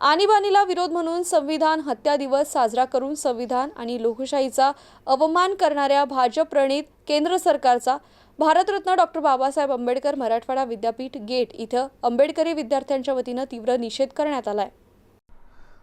आणीबाणीला विरोध म्हणून संविधान हत्या दिवस साजरा करून संविधान आणि लोकशाहीचा अवमान करणाऱ्या भाजप प्रणित केंद्र सरकारचा भारतरत्न डॉक्टर बाबासाहेब आंबेडकर मराठवाडा विद्यापीठ गेट इथं आंबेडकरी विद्यार्थ्यांच्या वतीनं तीव्र निषेध करण्यात आलाय.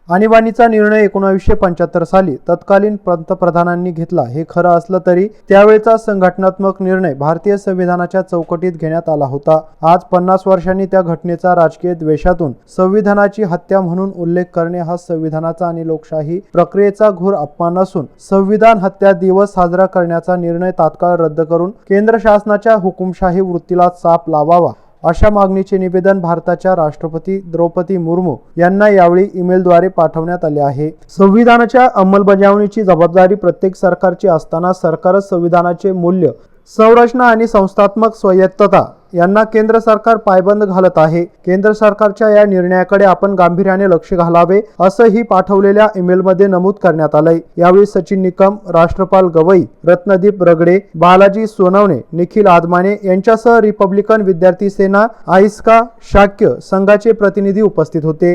आणीबाणीचा निर्णय एकोणावीसशे पंच्याहत्तर साली तत्कालीन पंतप्रधानांनी घेतला. हे खरं असलं तरी त्यावेळचा संघटनात्मक निर्णय भारतीय संविधानाच्या चौकटीत घेण्यात आला होता. आज पन्नास वर्षांनी त्या घटनेचा राजकीय द्वेषातून संविधानाची हत्या म्हणून उल्लेख करणे हा संविधानाचा आणि लोकशाही प्रक्रियेचा घोर अपमान असून संविधान हत्या दिवस साजरा करण्याचा निर्णय तात्काळ रद्द करून केंद्र शासनाच्या हुकुमशाही वृत्तीला चाप लावावा. अशा मागणीचे निवेदन भारताच्या राष्ट्रपती द्रौपदी मुर्मू यांना यावेळी ईमेलद्वारे पाठवण्यात आले आहे. संविधानाच्या अंमलबजावणीची जबाबदारी प्रत्येक सरकारची असताना सरकारच संविधानाचे मूल्य संरचना आणि संस्थात्मक स्वायत्तता यांना केंद्र सरकार पायबंद घालत आहे. केंद्र सरकारच्या या निर्णयाकडे आपण गांभीर्याने लक्ष घालावे असंही पाठवलेल्या ईमेलमध्ये नमूद करण्यात आलंय. यावेळी सचिन निकम राष्ट्रपाल गवई रत्नदीप रगडे बालाजी सोनवणे निखिल आदमाने यांच्यासह रिपब्लिकन विद्यार्थी सेना आइस्का शाक्य संघाचे प्रतिनिधी उपस्थित होते.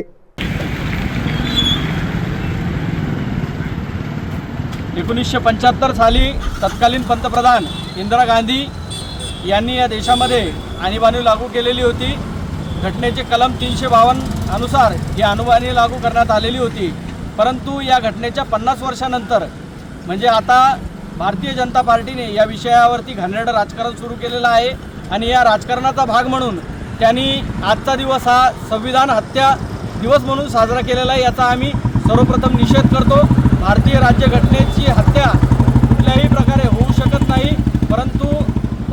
एकोणीसशे पंच्याहत्तर साली तत्कालीन पंतप्रधान इंदिरा गांधी यांनी या देशामध्ये आणीबाणी लागू केलेली होती. घटनेचे कलम तीनशे बावन्न अनुसार ही आणीबाणी लागू करण्यात आलेली होती. परंतु या घटनेच्या पन्नास वर्षानंतर म्हणजे आता भारतीय जनता पार्टीने या विषयावरती घाणेरडं राजकारण सुरू केलेलं आहे आणि या राजकारणाचा भाग म्हणून त्यांनी आजचा दिवस हा संविधान हत्या दिवस म्हणून साजरा केलेला आहे याचा आम्ही सर्वप्रथम निषेध करतो. भारतीय राज्यघटनेची हत्या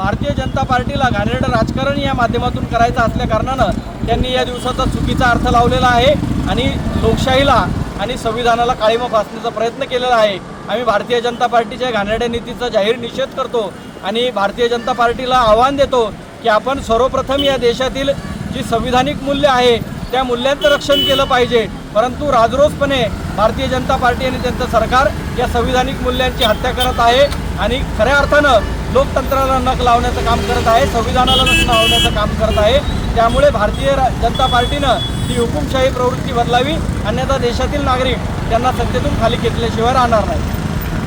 भारतीय जनता पार्टीला घाणेरडं राजकारण या माध्यमातून करायचं असल्या कारणानं त्यांनी या दिवसाचा चुकीचा अर्थ लावलेला आहे आणि लोकशाहीला आणि संविधानाला काळीमा फासण्याचा प्रयत्न केलेला आहे. आम्ही भारतीय जनता पार्टीच्या घाणेरड्या नीतीचा जाहीर निषेध करतो आणि भारतीय जनता पार्टीला आव्हान देतो की आपण सर्वप्रथम या देशातील जी संविधानिक मूल्य आहे त्या मूल्यांचं रक्षण केलं पाहिजे. परंतु राजरोसपणे भारतीय जनता पार्टी आणि त्यांचं सरकार या संविधानिक मूल्यांची हत्या करत आहे. आणि खऱ्या अर्थानं लोकतंत्राला नख लावण्याचं काम करत आहे संविधानाला नख लावण्याचं काम करत आहे. त्यामुळे भारतीय जनता पार्टीनं ही हुकुमशाही प्रवृत्ती बदलावी अन्यथा देशातील नागरिक त्यांना सत्तेतून खाली घेतल्याशिवाय राहणार नाही